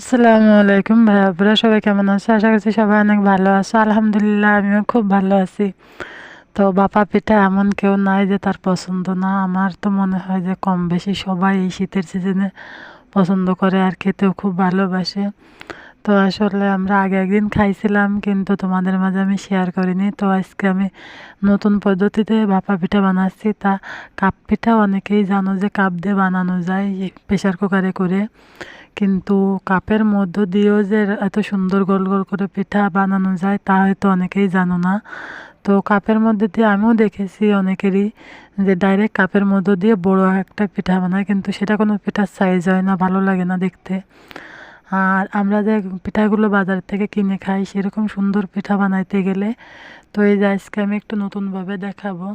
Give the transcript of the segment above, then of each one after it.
আসসালামু আলাইকুম ভাই আপনারা সবাই কেমন আছে আশা করছি সবাই অনেক ভালো আছো। আলহামদুলিল্লাহ, আমিও খুব ভালো আছি। তো বাপা পিঠা এমন কেউ নাই যে তার পছন্দ না। আমার তো মনে হয় যে কম বেশি সবাই এই শীতের সিজনে পছন্দ করে আর খেতেও খুব ভালোবাসে। তো আসলে আমরা আগে একদিন খাইছিলাম, কিন্তু তোমাদের মাঝে আমি শেয়ার করিনি। তো আজকে আমি নতুন পদ্ধতিতে ভাপা পিঠা বানাচ্ছি। তা কাপ পিঠা অনেকেই জানো যে কাপ দিয়ে বানানো যায় প্রেশার কুকারে করে। কিন্তু কাপের মধ্য দিয়েও যে এত সুন্দর গোল গোল করে পিঠা বানানো যায় তা হয়তো অনেকেই জানো না। তো কাপের মধ্যে দিয়ে আমিও দেখেছি অনেকেরই যে ডাইরেক্ট কাপের মধ্য দিয়ে বড় একটা পিঠা বানায়, কিন্তু সেটা কোনো পিঠার সাইজ হয় না, ভালো লাগে না দেখতে। আর আমরা যে পিঠাগুলো বাজার থেকে কিনে খাই, সেরকম সুন্দর পিঠা বানাইতে গেলে তো এই যে আজকে আমি একটু নতুনভাবে দেখাবো।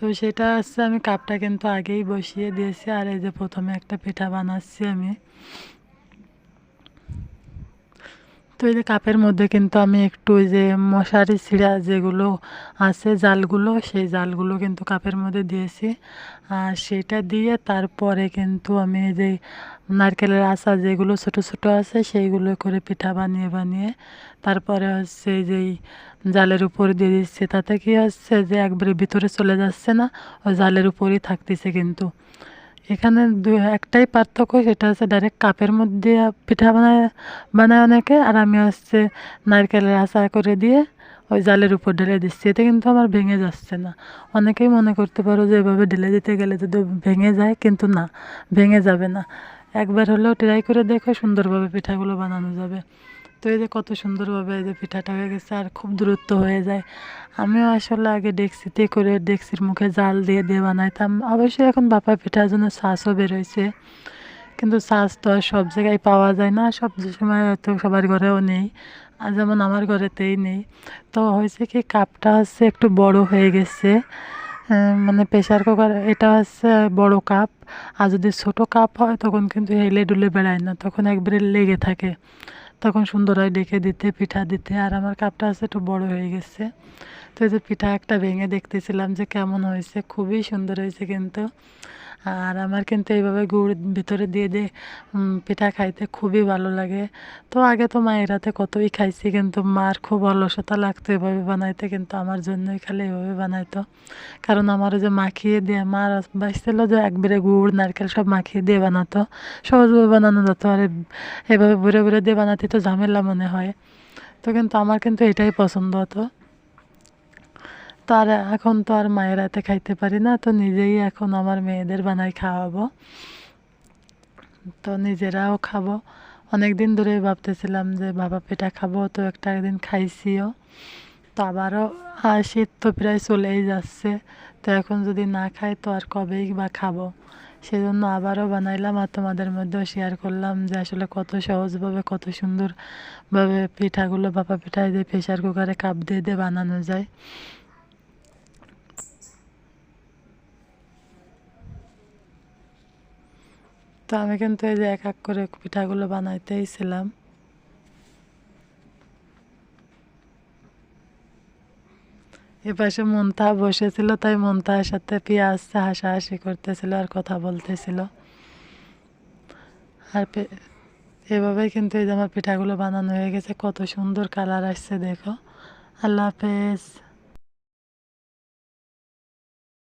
তো সেটা হচ্ছে আমি কাপটা কিন্তু আগেই বসিয়ে দিয়েছি। আর এই যে প্রথমে একটা পিঠা বানাচ্ছি আমি। তো এই যে কাপের মধ্যে কিন্তু আমি একটু ওই যে মশারি ছিঁড়া যেগুলো আছে জালগুলো, সেই জালগুলো কিন্তু কাপের মধ্যে দিয়েছি। আর সেটা দিয়ে তারপরে কিন্তু আমি এই যে নারকেলের আশা যেগুলো ছোট ছোট আছে সেইগুলো করে পিঠা বানিয়ে বানিয়ে তারপরে হচ্ছে এই যে জালের উপর দিয়ে দিচ্ছে। তাতে কি হচ্ছে যে একবারে ভিতরে চলে যাচ্ছে না, ওই জালের উপরেই থাকতেছে কিন্তু। এখানে দু একটাই পার্থক্য, সেটা হচ্ছে ডাইরেক্ট কাপের মধ্যে পিঠা বানায় বানায় অনেকে, আর আমি হচ্ছে নারকেলের আচার করে দিয়ে ওই জালের উপর ঢেলে দিচ্ছি। এতে কিন্তু আমার ভেঙে যাচ্ছে না। অনেকেই মনে করতে পারো যে এভাবে ঢেলে দিতে গেলে যদি ভেঙে যায়, কিন্তু না, ভেঙে যাবে না। একবার হলেও ট্রাই করে দেখো, সুন্দরভাবে পিঠাগুলো বানানো যাবে। তো এই যে কত সুন্দরভাবে এই যে পিঠাটা হয়ে গেছে আর খুব দূরত্ব হয়ে যায়। আমিও আসলে আগে ডেক্সিতে করে ডেক্সির মুখে জাল দিয়ে দিয়ে বানাইতাম। অবশ্যই এখন বাপা পিঠার জন্য শ্বাসও বেরোয়ছে কিন্তু শ্বাস তো আর সব জায়গায় পাওয়া যায় না, সব সময় হয়তো সবার ঘরেও নেই আর যেমন আমার ঘরেতেই নেই। তো হয়েছে কি কাপটা হচ্ছে একটু বড় হয়ে গেছে। মানে প্রেশার কুকার, এটা হচ্ছে বড় কাপ। আর যদি ছোটো কাপ হয় তখন কিন্তু হেলে ডুলে বেড়ায় না, তখন একবারে লেগে থাকে। তখন সুন্দর হয় ডেকে দিতে, পিঠা দিতে। আর আমার কাপটা আছে একটু বড় হয়ে গেছে। তো এই যে পিঠা একটা ভেঙে দেখতেছিলাম যে কেমন হয়েছে, খুবই সুন্দর হয়েছে কিন্তু। আর আমার কিন্তু এইভাবে গুড় ভিতরে দিয়ে দিয়ে পিঠা খাইতে খুবই ভালো লাগে। তো আগে তো মায়ের হাতে কতই খাইছি কিন্তু মার খুব অলসতা লাগতো এভাবে বানাইতে কিন্তু আমার জন্যই খালি এভাবে বানাইতো। কারণ আমারও যে মাখিয়ে দিয়ে মার বাঁচছিল যে একবারে গুড়, নারকেল সব মাখিয়ে দিয়ে বানাতো। সহজভাবে বানানো যেত, আর এভাবে ঘুরে ঘুরে দিয়ে বানাতে তো ঝামেলা মনে হয়। তো কিন্তু আমার কিন্তু এটাই পছন্দ হতো। তো আর এখন তো আর মায়ের হাতে খাইতে পারি না, তো নিজেই এখন আমার মেয়েদের বানাই খাওয়াবো। তো নিজেরাও খাব। অনেক দিন ধরে ভাবতেছিলাম যে বাবা পিঠা খাব, তো একটা একদিন খাইছিও। তো আবারও শীত তো প্রায় চলেই যাচ্ছে। তো এখন যদি না খাই তো আর কবেই বা খাব? সেজন্য আবারও বানাইলাম আর তোমাদের মধ্যেও শেয়ার করলাম যে আসলে কত সহজভাবে, কত সুন্দরভাবে পিঠাগুলো বাপা পিঠায় দিয়ে প্রেশার কুকারে কাপ দিয়ে দিয়ে বানানো যায়। তো আমি কিন্তু এই যে এক এক করে পিঠাগুলো বানাইতেই ছিলাম। এপাশে মন্তা বসেছিল, তাই মন্তার সাথে পেঁয়াজ, হাসাহাসি করতেছিল আর কথা বলতেছিল। আর এভাবে কিন্তু এই যে আমার পিঠাগুলো বানানো হয়ে গেছে, কত সুন্দর কালার আসছে, দেখো। আল্লাহ হাফেজ।